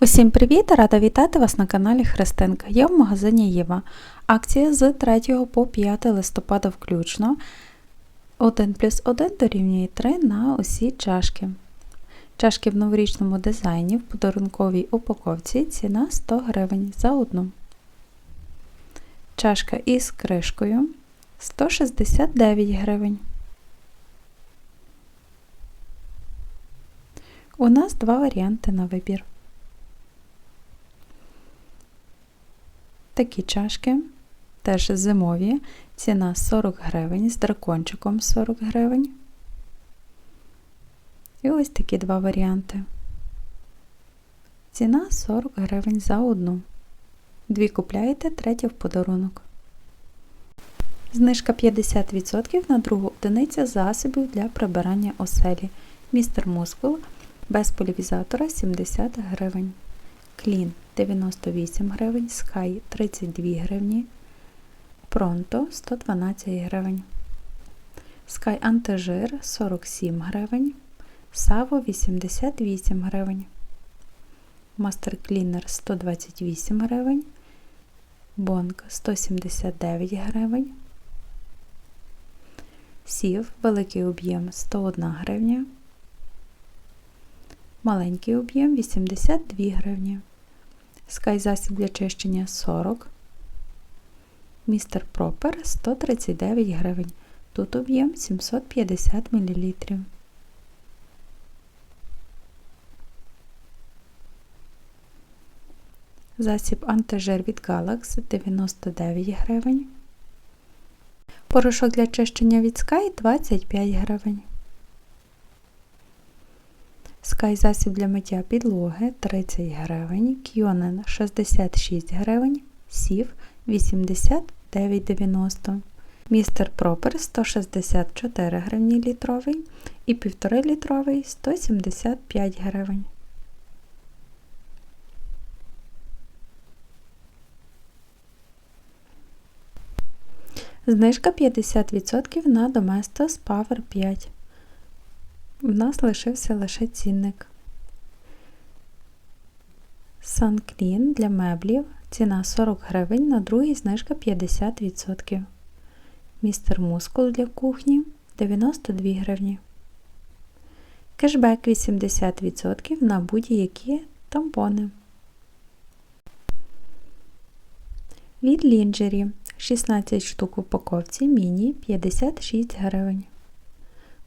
Усім привіт! Рада вітати вас на каналі Христинка. Я в магазині Єва. Акція з 3 по 5 листопада включно. 1 плюс 1 дорівнює 3 на усі чашки. Чашки в новорічному дизайні в подарунковій упаковці ціна 100 гривень за одну. Чашка із кришкою 169 гривень. У нас два варіанти на вибір. Такі чашки, теж зимові, ціна 40 гривень, з дракончиком 40 гривень. І ось такі два варіанти. Ціна 40 гривень за одну. Дві купляєте, третя в подарунок. Знижка 50% на другу одиницю засобів для прибирання оселі. Містер Мускул без полівізатора 70 гривень. Клін 98 гривень, Sky 32 гривні, Pronto 112 гривень. Sky антижир 47 гривень, Savo 88 гривень. Master Cleaner 128 гривень, Бонк 179 гривень. Сів великий об'єм 101 гривня. Маленький об'єм 82 гривні. Sky засіб для чищення 40. Містер Пропер 139 гривень. Тут об'єм 750 мл. Засіб антижир від Galax 99 гривень. Порошок для чищення від Sky 25 гривень. Sky засіб для миття підлоги 30 гривень, Кьонен 66 гривень, Сів 89,90 Містер Пропер 164 гривні літровий. І 1,5 літровий 175 гривень. Знижка 50% на Domestos Power 5 в нас лишився лише цінник. Санклін для меблів. Ціна 40 гривень, на другий знижка 50%. Містер Мускул для кухні 92 гривні. Кешбек 80% на будь-які тампони. Від лінджері 16 штук упаковці міні 56 гривень.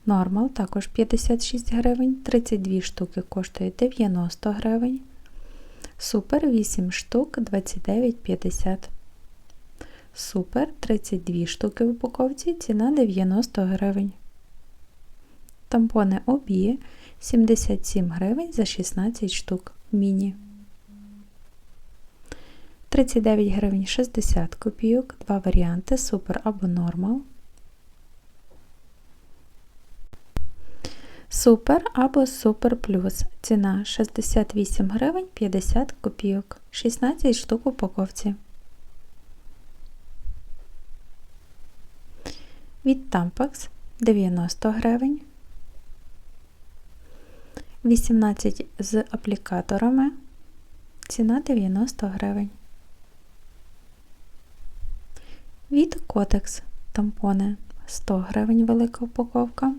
Нормал також 56 гривень, 32 штуки коштує 90 гривень. Супер 8 штук 29,50. Супер 32 штуки в упаковці, ціна 90 гривень. Тампони обі 77 гривень за 16 штук. Міні. 39 гривень 60 копійок. Два варіанти супер або нормал. Супер або Супер Плюс. Ціна 68 гривень 50 копійок, 16 штук упаковці. Від Tampax 90 гривень. 18 з аплікаторами. Ціна 90 гривень. Від Котекс тампони 100 гривень велика упаковка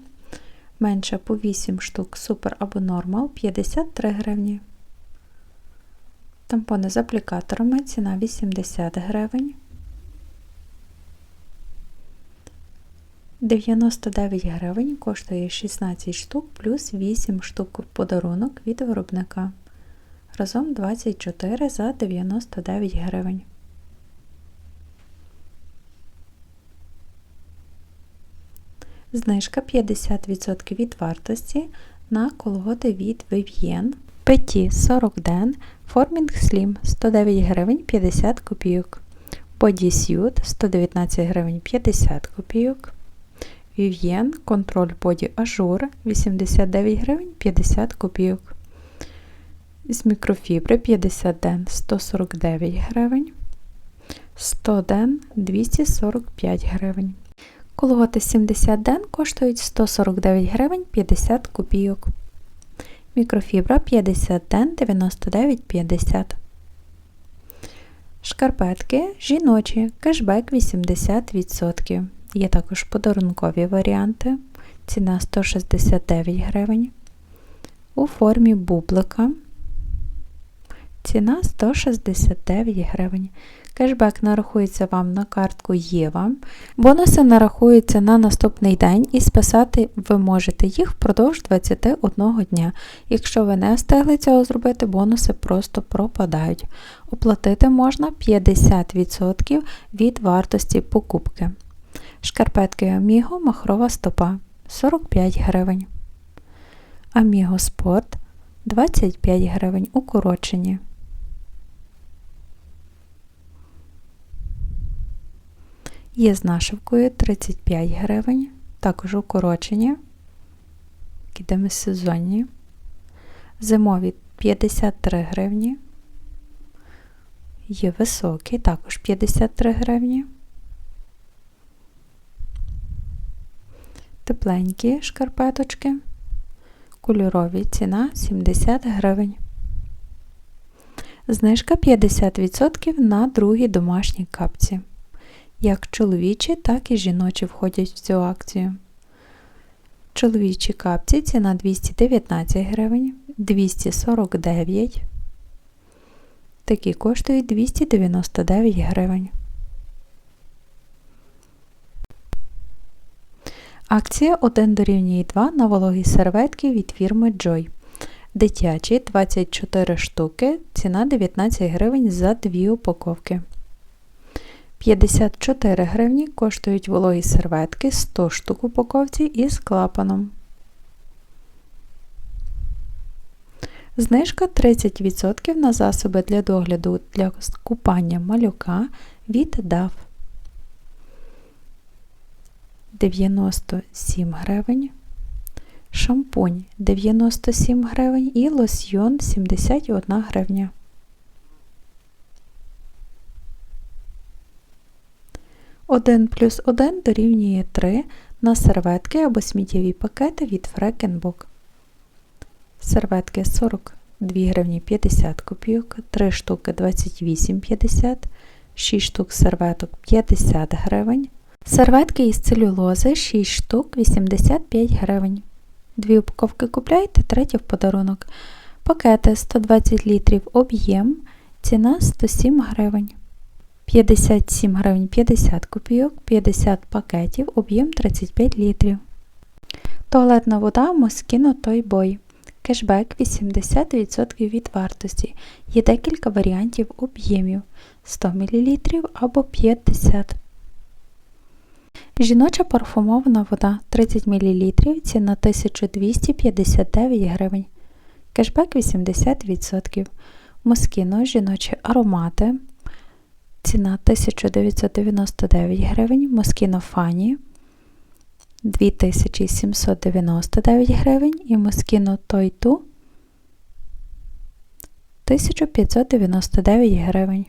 менше по 8 штук супер або нормал 53 гривні. Тампони з аплікаторами ціна 80 гривень. 99 гривень коштує 16 штук плюс 8 штук в подарунок від виробника. Разом 24 за 99 гривень. Знижка 50% від вартості на колготи від Vivien Petit 40 ден Forming Slim 109 гривень 50 копійок. Bodysuit 119 гривень 50 копійок. Vivien Control Body Ажур 89 гривень 50 копійок. З мікрофібри 50 ден 149 гривень. 100 ден 245 гривень. Колготи 70 ден коштують 149 гривень 50 копійок. Мікрофібра 50 ден 99,50. Шкарпетки жіночі, кешбек 80%. Є також подарункові варіанти. Ціна 169 гривень. У формі бублика. Ціна 169 гривень. Кешбек нарахується вам на картку Єва. Бонуси нарахуються на наступний день і списати ви можете їх впродовж 21 дня. Якщо ви не встигли цього зробити, бонуси просто пропадають. Оплатити можна 50% від вартості покупки. Шкарпетки Аміго махрова стопа 45 гривень. Аміго Спорт 25 гривень укорочені. Є з нашивкою 35 гривень, також укорочені, ідемо сезонні. Зимові 53 гривні. Є високі, також 53 гривні. Тепленькі шкарпеточки. Кольорові ціна 70 гривень. Знижка 50% на другі домашні капці. Як чоловічі, так і жіночі входять в цю акцію. Чоловічі капці ціна 219 гривень, 249. Такі коштують 299 гривень. Акція 1 дорівнює 2 на вологі серветки від фірми Joy. Дитячі 24 штуки, ціна 19 гривень за 2 упаковки. 54 гривні коштують вологі серветки 100 штук упаковці із клапаном. Знижка 30% на засоби для догляду для купання малюка від DAF. 97 гривень. Шампунь 97 гривень і лосьйон 71 гривня. Один плюс 1 дорівнює 3 на серветки або сміттєві пакети від Фрекенбок. Серветки 42 гривні 50 копійок, 3 штуки 28,50, 6 штук серветок 50 гривень. Серветки із целюлози 6 штук 85 гривень. Дві упаковки купляєте, третя в подарунок. Пакети 120 літрів об'єм, ціна 107 гривень. 57 гривень 50 копійок, 50 пакетів, об'єм 35 літрів. Туалетна вода Moschino Toy Boy. Кешбек 80% від вартості. Є декілька варіантів об'ємів 100 мл або 50 Жіноча парфумована вода 30 мл, ціна 1259 гривень. Кешбек 80%. Москіно жіночі аромати. Ціна 1999 гривень. Москіно Фані 2799 гривень і Москіно Тойту 1599 гривень.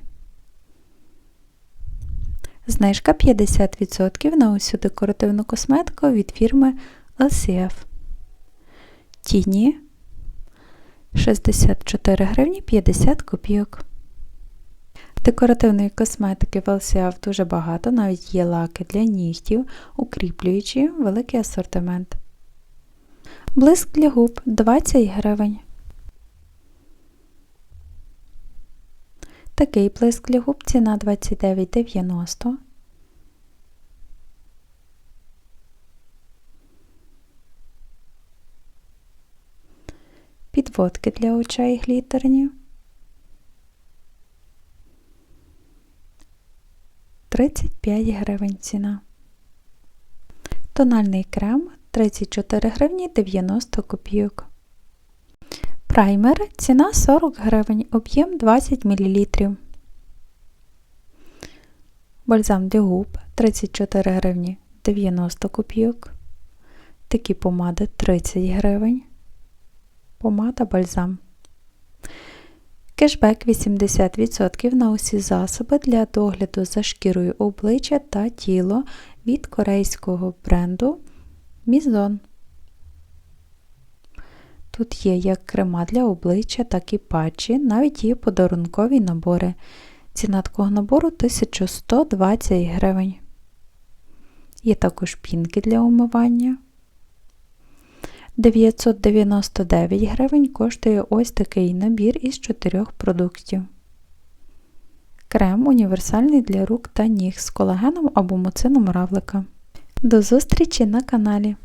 Знижка 50% на усю декоративну косметику від фірми LCF. Тіні 64 гривні 50 копійок. Декоративної косметики в LCF дуже багато, навіть є лаки для нігтів, укріплюючі великий асортимент. Блиск для губ 20 гривень. Такий блиск для губ ціна 29,90. Підводки для очей глітерні. 35 гривень ціна. Тональний крем 34 гривні 90 копійок. Праймер ціна 40 гривень, об'єм 20 мл. Бальзам для губ 34 гривні 90 копійок. Такі помади 30 гривень. Помада бальзам. Кешбек 80% на усі засоби для догляду за шкірою обличчя та тіло від корейського бренду Мізон. Тут є як крема для обличчя, так і патчі, навіть є подарункові набори. Ціна такого набору 1120 гривень. Є також пінки для умивання. 999 гривень коштує ось такий набір із 4 продуктів. Крем універсальний для рук та ніг з колагеном або муцином равлика. До зустрічі на каналі!